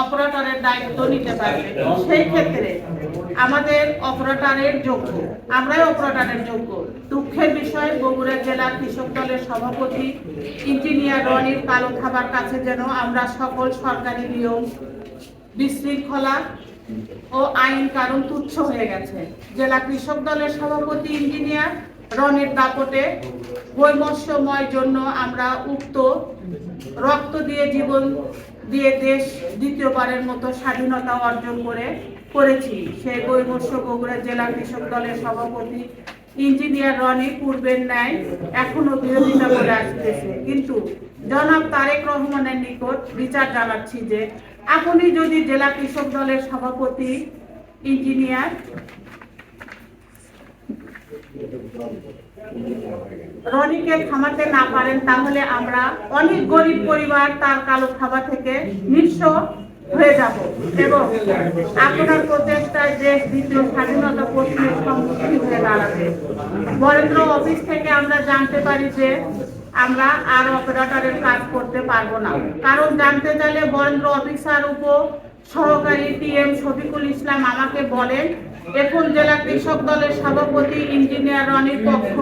অপারেটরের দায়িত্ব নিতে পারবে সেই ক্ষেত্রে আমাদের অপারেটরের যোগ্য, আমরাই অপারেটরের যোগ্য। দুঃখের বিষয়, বগুড়া জেলা কৃষক দলের সভাপতি ইঞ্জিনিয়ার রনির কালো খাবার কাছে যেন আমরা সকল সরকারি নিয়ম বিশৃঙ্খলা ও আইন কারণ তুচ্ছ হয়ে গেছে। জেলা কৃষক দলের সভাপতি ইঞ্জিনিয়ার রনের দাপটে বৈমস্যময় জন্য আমরা উক্ত রক্ত দিয়ে জীবন দিয়ে দেশ দ্বিতীয়বারের মতো স্বাধীনতা অর্জন করে করেছি। সেই বৈমস্য বগুড়া জেলা কৃষক দলের সভাপতি ইঞ্জিনিয়ার রনি পূর্বের ন্যায় এখনও বিরোধিতা করে আসতেছে। কিন্তু জনাব তারেক রহমানের নিকট বিচার জানাচ্ছি যে আপনি যদি জেলা কৃষক দলের সভাপতি, ইঞ্জিনিয়ার রনিকে থামাতে না পারেন, তাহলে আমরা অনেক গরিব পরিবার তার কালো খাবার থেকে নিঃস্ব হয়ে যাব। এবং আপনার প্রচেষ্টায় দেশ দ্বিতীয় স্বাধীনতা প্রশ্নের সম্মুখীন হয়ে দাঁড়াবে। বরেন্দ্র, অফিস থেকে আমরা জানতে পারি যে আমরা আর অপারেটরের কাজ করতে পারব না। কারণ জানতে চাইলে বরেন্দ্র অফিসার উপ সহকারী টিএম শফিকুল ইসলাম আমাকে বলেন, এখন জেলা কৃষক দলের সভাপতি ইঞ্জিনিয়ার রনির পক্ষ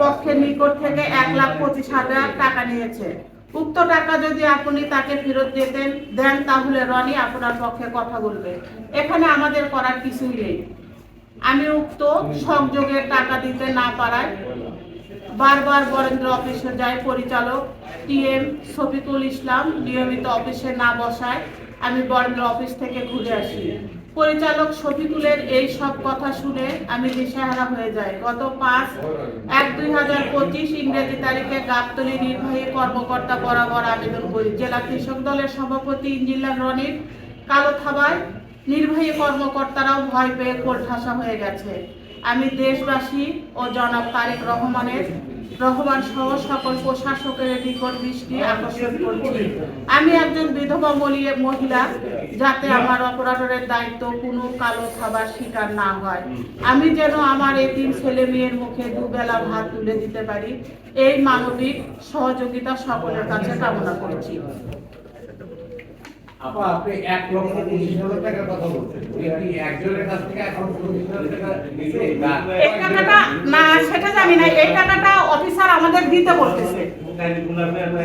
পক্ষের নিকট থেকে এক লাখ পঁচিশ হাজার টাকা নিয়েছে। উক্ত টাকা যদি আপনি তাকে ফেরত দিতেন, দেন তাহলে রনি আপনার পক্ষে কথা বলবে। এখানে আমাদের করার কিছুই নেই। আমি উক্ত সংযোগের টাকা দিতে না পারায় বারবার বরেন্দ্র অফিসে যায় পরিচালক টিএম শফিকুল ইসলাম নিয়মিত অফিসে না বসায় আমি বরেন্দ্র অফিস থেকে ঘুরে আসি। পরিচালক শফিকুলের এই সব কথা শুনে আমি দিশেহারা হয়ে যাই। গত পাঁচ এক দুই হাজার পঁচিশ ইংরেজি তারিখে গাবতলী নির্বাহী কর্মকর্তা বরাবর আবেদন করি। জেলা কৃষক দলের সভাপতি ইঞ্জিনিয়ার রনির কালো থাবায় নির্বাহী কর্মকর্তারাও ভয় পেয়ে কোণঠাসা হয়ে গেছে। আমি দেশবাসী ও জনাব তারেক রহমানের রহমান সহ সকল প্রশাসকের নিকট দৃষ্টি আকর্ষণ করছি। আমি একজন বিধবা মলি- মহিলা যাতে আমার অপারেটরের দায়িত্ব কোনো কালো খাবার শিকার না হয়। আমি যেন আমার এই তিন ছেলে মেয়ের মুখে দুবেলা ভাত তুলে দিতে পারি। এই মানবিক সহযোগিতা সকলের কাছে কামনা করছি। আপা আপনি এক লক্ষ পঁচিশ হাজার টাকার কথা বলছেন। আপনি একজনের কাছ থেকে এখন পঁচিশ হাজার টাকা নিছে না এই টাকাটা না সেটা জানি না। এই টাকাটা আমাদের দিতে বলতেছে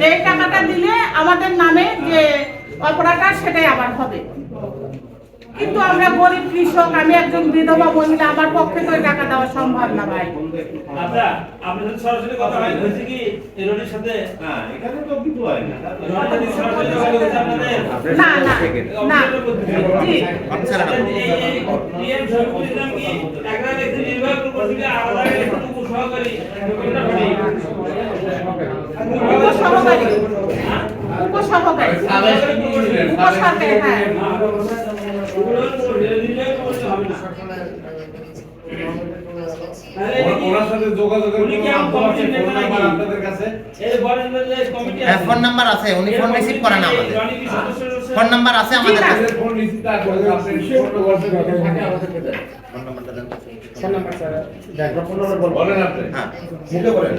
যে টাকাটা দিলে আমাদের নামে যে অপরাধটা সেটাই আবার হবে কিন্তু আমরা গরিব কৃষক আমি একজন বিধবা মহিলা আমার পক্ষে তো টাকা দেওয়া সম্ভব না ভাই আচ্ছা আপনাদের সহকারী উপসহকারী। উপসহকারী। উপসহকারী হ্যাঁ। ফোন নাম্বার হ্যাঁ, ফোন আছে। উনি ফোন রিসিভ করে না আমাদের। ফোন নাম্বার আছে আমাদের কাছে। ফোন রিসিভ না করলে আপনি ফোন নাম্বার দেন। ফোন নাম্বারটা দেন বলেন আপনি। হ্যাঁ। মুখে বলেন।